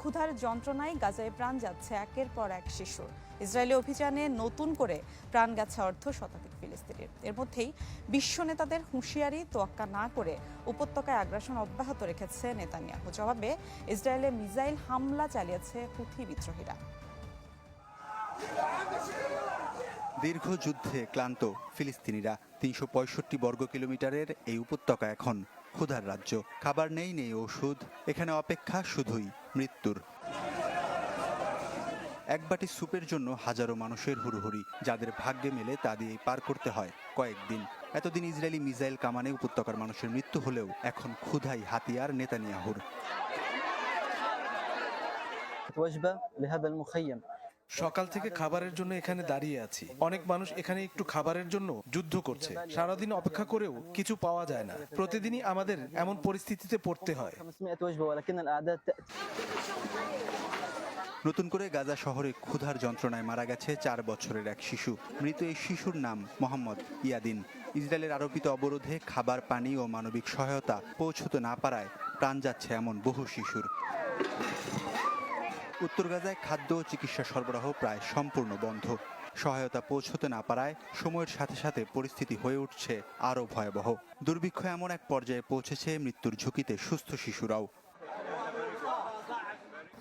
ক্ষুধার যন্ত্রণায় গাজায় প্রাণ যাচ্ছে একের পর এক শিশুর। ইসরায়েলি অভিযানে নতুন করে প্রাণ গেছে অর্ধ শতাধিক ফিলিস্তিনির। এর মধ্যেই বিশ্ব নেতাদের হুঁশিয়ারি তোয়াক্কা না করে উপত্যকায় আগ্রাসন অব্যাহত রেখেছে নেতানিয়াহু। জবাবে, ইসরায়েলে মিজাইল হামলা চালিয়েছে হুথি বিদ্রোহীরা। দীর্ঘ যুদ্ধে ক্লান্ত ফিলিস্তিনিরা তিনশো পঁয়ষট্টি বর্গ কিলোমিটারের এই উপত্যকা এখন ক্ষুধার রাজ্য। খাবার নেই নেই ওষুধ, এখানে অপেক্ষা শুধুই মৃত্যুর। এক বাটি সুপের জন্য হাজারো মানুষের হুড়ুহুড়ি, যাদের ভাগ্যে মেলে তা দিয়ে পার করতে হয় কয়েকদিন। এতদিন ইসরায়েলি মিসাইল কামানে উপত্যকার মানুষের মৃত্যু হলেও এখন ক্ষুধাই হাতিয়ার নেতানিয়াহুর। সকাল থেকে খাবারের জন্য এখানে দাঁড়িয়ে আছি। অনেক মানুষ এখানে একটু খাবারের জন্য যুদ্ধ করছে। সারাদিন অপেক্ষা করেও কিছু পাওয়া যায় না। প্রতিদিনই আমাদের এমন পরিস্থিতিতে পড়তে হয়। নতুন করে গাজা শহরে ক্ষুধার যন্ত্রণায় মারা গেছে চার বছরের এক শিশু। মৃত এই শিশুর নাম মোহাম্মদ ইয়াদিন। ইসরায়েলের আরোপিত অবরোধে খাবার, পানি ও মানবিক সহায়তা পৌঁছতে না পারায় প্রাণ যাচ্ছে এমন বহু শিশুর। উত্তর গাজায় খাদ্য ও চিকিৎসা সরবরাহ প্রায় সম্পূর্ণ বন্ধ। সহায়তা পৌঁছতে না পারায় সময়ের সাথে সাথে পরিস্থিতি হয়ে উঠছে আরও ভয়াবহ। দুর্ভিক্ষ এমন এক পর্যায়ে পৌঁছেছে, মৃত্যুর ঝুঁকিতে সুস্থ শিশুরাও।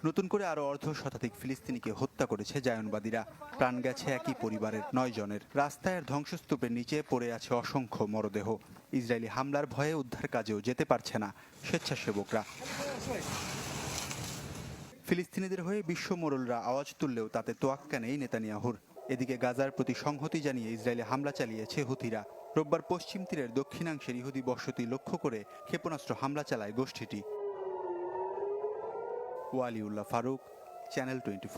নতুন করে আরও অর্ধ শতাধিক ফিলিস্তিনিকে হত্যা করেছে জায়নবাদীরা। প্রাণ গেছে একই পরিবারের নয় জনের। রাস্তায় ধ্বংসস্তূপের নিচে পড়ে আছে অসংখ্য মরদেহ। ইসরায়েলি হামলার ভয়ে উদ্ধার কাজেও যেতে পারছে না স্বেচ্ছাসেবকরা। ফিলিস্তিনিদের হয়ে বিশ্ব মোড়লরা আওয়াজ তুললেও তাতে তোয়াক্কা নেই নেতানিয়াহুর। এদিকে গাজার প্রতি সংহতি জানিয়ে ইসরায়েলে হামলা চালিয়েছে হুথিরা। রোববার পশ্চিম তীরের দক্ষিণাংশের ইহুদি বসতি লক্ষ্য করে ক্ষেপণাস্ত্র হামলা চালায় গোষ্ঠীটি। Waliullah Farooq, channel twenty